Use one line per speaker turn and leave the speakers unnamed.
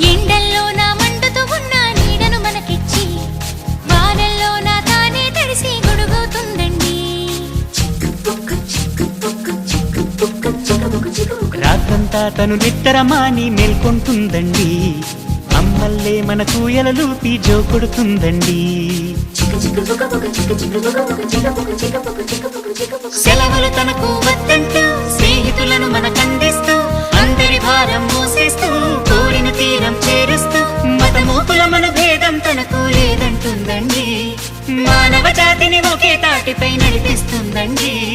ఎండల్లో నా మండుతూ ఉన్న నీడను మనకిచ్చి వానల్లో నా తానే తడిసి గొడుగుతుందండి.
రాత్రంతా తను నిద్రమాని మేల్కొంటుందండి. అమ్మల్లే మన కూయలలూపి జో కొడుతుందండి. సెలవులు తనకు వద్దంటూ మన తనకు లేదంటుందండి. మానవ జాతిని ఒకే తాటిపై నడిపిస్తుందండి.